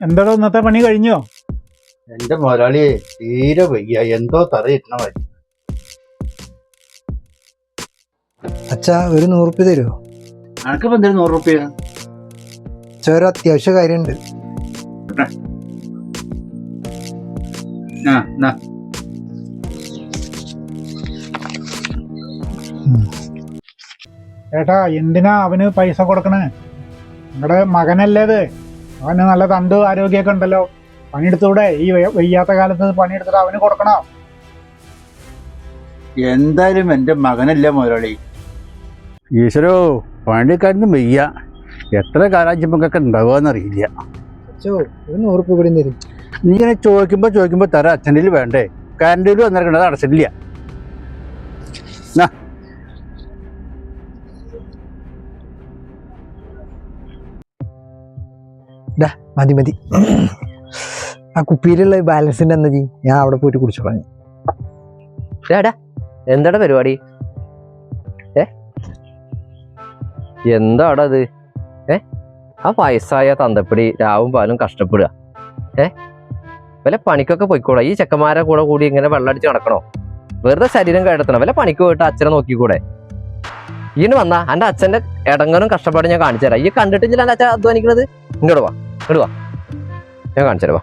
എന്താടോ ഇന്നത്തെ പണി കഴിഞ്ഞോ? എന്റെ മുതലാളി തീരെ വയ്യ. എന്തോ തറയിട്ടണ മതി അച്ഛാ ഒരു നൂറുപ്യ തരുമോ അനക്കിപ്പോ എന്തൊരു നൂറ് റുപ്യ അച്ഛാ ഒരു അത്യാവശ്യ കാര്യമുണ്ട് ഏട്ടാ എന്തിനാ അവന് പൈസ കൊടുക്കണേ? നിങ്ങളുടെ മകനല്ലേ അവന് നല്ല തണ്ട് ആരോഗ്യമൊക്കെ ഉണ്ടല്ലോ. പണിയെടുത്തൂടെ? ഈ വയ്യാത്ത കാലത്ത് പണിയെടുത്തിട്ട് അവന് കൊടുക്കണോ? എന്തായാലും എന്റെ മകനല്ല മുതലാളി. ഈശ്വരോ പണിക്കാരുന്ന് വയ്യ. എത്ര ഉണ്ടാവുകയെന്നറിയില്ല. കൂടി തരും. നീ ഇങ്ങനെ ചോദിക്കുമ്പോ ചോദിക്കുമ്പോ തരാം. അച്ഛന്റെ വേണ്ടേ? കാരണ്ടിലും അന്നേരം വന്നിരിക്കണത് അടച്ചിട്ടില്ല. മതി മതി. ആ കുപ്പിയിലുള്ള ബാലൻസിന്റെ എന്താ ചെയ്യും ഞാൻ അവിടെ പോയിട്ട് കുടിച്ചു പറഞ്ഞു ഡാ എന്താടാ പരിപാടി? ഏ? എന്താടാ അത് ഏ? ആ വയസ്സായ തന്തപ്പിടി രാവും പാലും കഷ്ടപ്പെടുക. ഏ? വല്ല പണിക്കൊക്കെ പോയിക്കോളാം ഈ ചെക്കന്മാരെ കൂടെ കൂടി ഇങ്ങനെ വെള്ളടിച്ച് നടക്കണോ? വെറുതെ ശരീരം കേടത്തണം. വല്ല പണിക്ക് പോയിട്ട് അച്ഛനെ നോക്കിക്കൂടെ? ഇങ്ങനെ വന്നാ എന്റെ അച്ഛന്റെ ഇടങ്ങനും കഷ്ടപ്പാടും ഞാൻ കാണിച്ചു തരാം ഈ കണ്ടിട്ടില്ല എന്റെ അച്ഛൻ അധ്വാനിക്കുന്നത് ഇങ്ങോട്ട് വാ. ഇങ്ങോട്ട് വാ ഞാൻ കാണിച്ചു തരാം വാ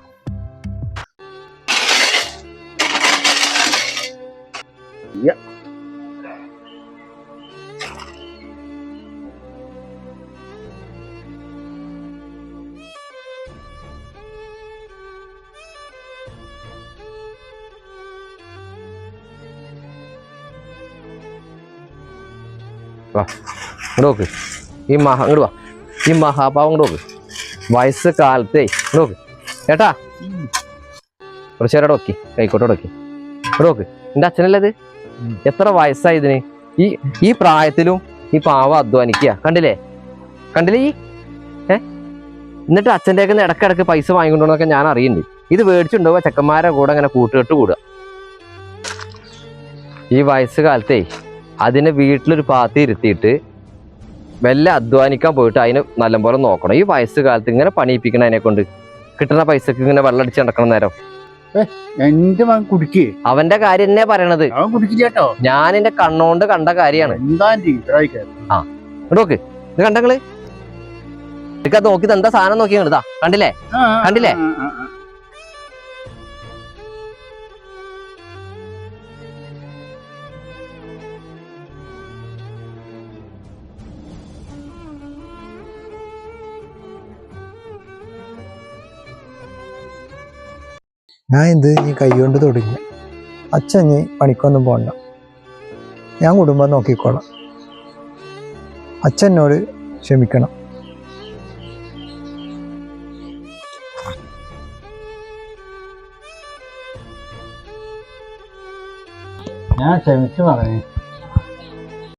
ഇങ്ങോട്ട് നോക്ക് ഈ മഹാ ഇങ്ങോട്ട് വാ ഈ മഹാഭാവം ഇങ്ങോട്ട് നോക്ക് വയസ്സ് കാലത്തെ നോക്ക്. ഏട്ടാ. കുറച്ച് നേരം നോക്കി. കൈക്കോട്ടോടെ നോക്കി. ഇങ്ങോട്ട് നോക്ക്. എന്റെ അച്ഛനല്ലേ ഇത്? എത്ര വയസ്സായി ഇതിന്? ഈ ഈ പ്രായത്തിലും ഈ പാവ അധ്വാനിക്കുക. കണ്ടില്ലേ? കണ്ടില്ലേ ഈ? ഏ? എന്നിട്ട് അച്ഛന്റെ ഒക്കെ ഇടക്കിടക്ക് പൈസ വാങ്ങിക്കൊണ്ടോന്നൊക്കെ ഞാൻ അറിയുന്നുണ്ട്. ഇത് മേടിച്ചുണ്ടാവുക ചെക്കന്മാരെ കൂടെ അങ്ങനെ കൂട്ടുകെട്ട് കൂടുക. ഈ വയസ്സ് കാലത്തെ അതിനെ വീട്ടിലൊരു പാത്തി ഇരുത്തിയിട്ട് വല്ല അധ്വാനിക്കാൻ പോയിട്ട് അതിന് നല്ലപോലെ നോക്കണം. ഈ വയസ്സ് കാലത്ത് ഇങ്ങനെ പണിയിപ്പിക്കണതിനെ കൊണ്ട് കിട്ടുന്ന പൈസക്ക് ഇങ്ങനെ വെള്ളടിച്ച് നടക്കണം നേരം. എന്റെ മകൻ കുടിക്കേ. അവന്റെ കാര്യം തന്നെ പറയണത്. അവൻ ഞാൻ എന്റെ കണ്ണോണ്ട് കണ്ട കാര്യമാണ്. എന്താ ആ നോക്ക്. ഇത് കണ്ടങ്ങൾ ഇതൊക്കെ നോക്കി എന്താ സാധനം നോക്കി കണ്ടതാ കണ്ടില്ലേ? കണ്ടില്ലേ? ഞാൻ ഇത് നീ കൈകൊണ്ട് തൊടില്ല അച്ഛൻ നീ പണിക്കൊന്നും പോണ്ട. ഞാൻ കുടുംബം നോക്കിക്കോളാം. അച്ഛനോട് ക്ഷമിക്കണം. ഞാൻ ക്ഷമിച്ചു പറഞ്ഞു